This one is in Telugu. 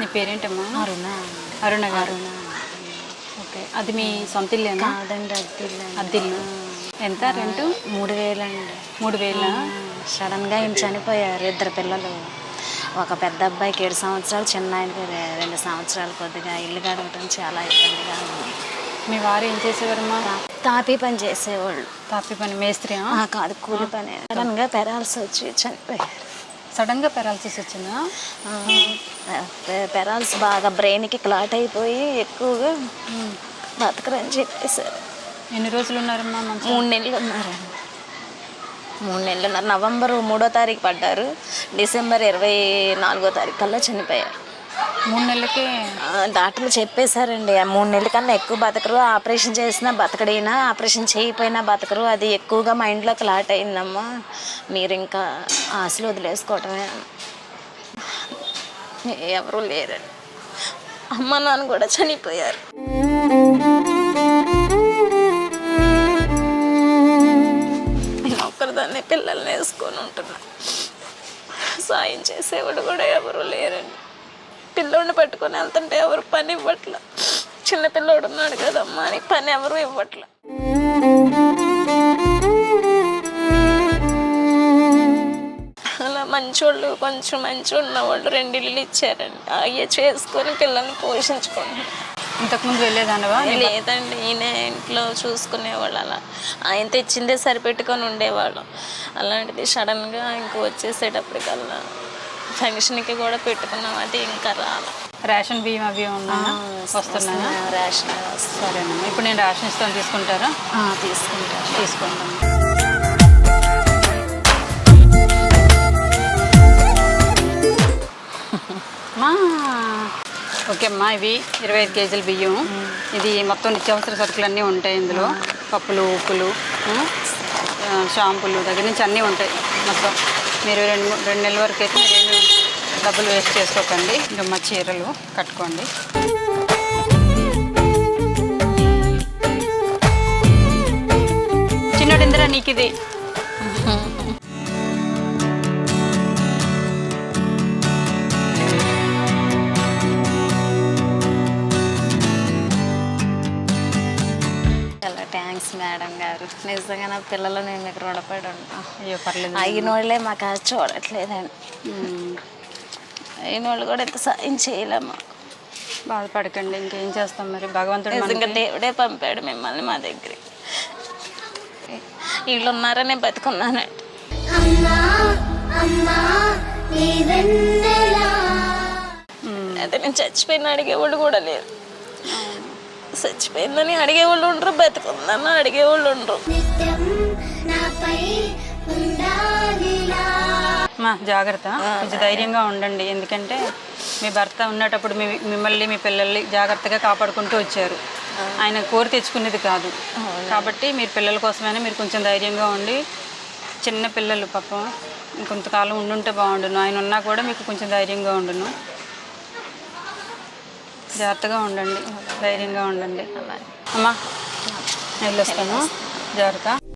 నీ పేరేంటమ్మా? అరుణ. అరుణ గారు. అరుణ. ఓకే. అది మీ సొంత ఇల్లేనా? కాదండి అద్దిల్లు అద్దిల్లు ఎంత రెంట్? మూడు వేలండి. మూడు వేల? సడన్గా ఆయన చనిపోయారు ఇద్దరు పిల్లలు. ఒక పెద్ద అబ్బాయికి ఏడు సంవత్సరాలు చిన్న ఆయనకి రె- రెండు సంవత్సరాలు కొద్దిగా ఇల్లు గడవటం చాలా ఇబ్బందిగా ఉంది. మీ వారు ఏం చేసేవారమ్మా? తాపీ పని చేసేవాళ్ళు. తాపి పని మేస్త్రి ఆ, కాదు కూలి పని. సడన్గా పెరాల్సి వచ్చి చనిపోయారు. సడన్గా పెరాలసిస్ వచ్చిందా? పెరాల్స్ బాగా బ్రెయిన్కి క్లాట్ అయిపోయి ఎక్కువగా బతకరని చెప్పేశారు. ఎన్ని రోజులు ఉన్నారమ్మా మూడు నెలలు ఉన్నారండి మూడు నెలలు ఉన్నారు నవంబర్ మూడో తారీఖు పడ్డారు. డిసెంబర్ ఇరవై నాలుగో తారీఖు కల్లా చనిపోయారు. మూడు నెలలకి డాక్టర్లు చెప్పేశారండి. ఆ మూడు నెలల కన్నా ఎక్కువ బతకరు. ఆపరేషన్ చేసినా బతకడైనా? ఆపరేషన్ చేయకపోయినా బతకరు. అది ఎక్కువగా మైండ్లో క్లాట్ అయిందమ్మా. మీరు ఇంకా ఆశలు వదిలేసుకోవటమే. ఎవరు లేరండి. అమ్మ నాన్న కూడా చనిపోయారు. నేను ఒక్కరిదాన్ని పిల్లల్ని వేసుకొని ఉంటున్నా. సాయం చేసేవాడు కూడా ఎవరు లేరండి. పిల్లోడిని పట్టుకొని వెళ్తుంటే ఎవరు పని ఇవ్వట్ల? చిన్న పిల్లోడు ఉన్నాడు కదమ్మా అని పని ఎవరు ఇవ్వట్ల? అలా మంచోళ్ళు కొంచెం మంచి ఉన్నవాళ్ళు రెండు ఇల్లు ఇచ్చారండి. అయ్యే చేసుకొని పిల్లల్ని పోషించుకుంటున్నాను ఇంతకుముందు వెళ్ళేదానివా? లేదండి ఈయన ఇంట్లో చూసుకునేవాళ్ళు అలా. ఆయన తెచ్చిందే సరిపెట్టుకొని ఉండేవాళ్ళం. అలాంటిది సడన్గా ఇంక వచ్చేసేటప్పటికల్లా ఫంక్షన్కి కూడా పెట్టుకున్నాం. అది ఇంకా రాదు రేషన్ బియ్యం అవి ఉన్నాయా వస్తున్నాయా? రేషన్ సరేనమ్మా ఇప్పుడు నేను రేషన్ ఇస్తాను. తీసుకుంటారా? తీసుకుంటాను. తీసుకుంటాం మా ఓకే అమ్మా ఇవి ఇరవై ఐదు కేజీల బియ్యం. ఇది మొత్తం నిత్యావసర సరుకులు అన్నీ ఉంటాయి ఇందులో. పప్పులు ఉప్పులు షాంపులు దగ్గర నుంచి అన్నీ ఉంటాయి మొత్తం. మీరు రెండు మూ- రెండు నెలల వరకు అయితే మీరు డబ్బులు వేస్ట్ చేసుకోకండి. ఇంకా మా చీరలు కట్టుకోండి. చిన్నోడు ఇందిరా నీకు ఇది. గారు నిజంగా నా పిల్లలు నేను మీకు రుణపడి ఉంటాం అయ్యో పర్లేదు. అయిన వాళ్ళే మాకు అది చూడట్లేదండి. అయిన వాళ్ళు కూడా ఎంత సాయం చేయలేము బాధపడకండి ఇంకేం చేస్తాం మరి? భగవంతుడు నిజంగా మనకి- దేవుడే పంపాడు మిమ్మల్ని మా దగ్గరికి. వీళ్ళు ఉన్నారనే బతుకున్నానండి. అయితే నేను చచ్చిపోయిన అడిగేవాళ్ళు కూడా లేరు. చచ్చిపోయిందని అడిగేవాళ్ళు ఉండరు బతుకుందని అడిగేవాళ్ళు ఉండరు. నిత్యం నాపై ఉండాలిలా. మా జాగ్రత్త. కొంచెం ధైర్యంగా ఉండండి. ఎందుకంటే మీ భర్త ఉన్నటప్పుడు మీ మిమ్మల్ని మీ పిల్లల్ని జాగ్రత్తగా కాపాడుకుంటూ వచ్చారు. ఆయన కోరి తెచ్చుకునేది కాదు. కాబట్టి మీరు పిల్లల కోసమైనా మీరు కొంచెం ధైర్యంగా ఉండి చిన్న పిల్లలు పాపం ఇంకొంతకాలం ఉండుంటే బాగుండును. ఆయన ఉన్నా కూడా మీకు కొంచెం ధైర్యంగా ఉండును. జాగ్రత్తగా ఉండండి. ధైర్యంగా ఉండండి. అమ్మా వెళ్ళొస్తాను జాగ్రత్త.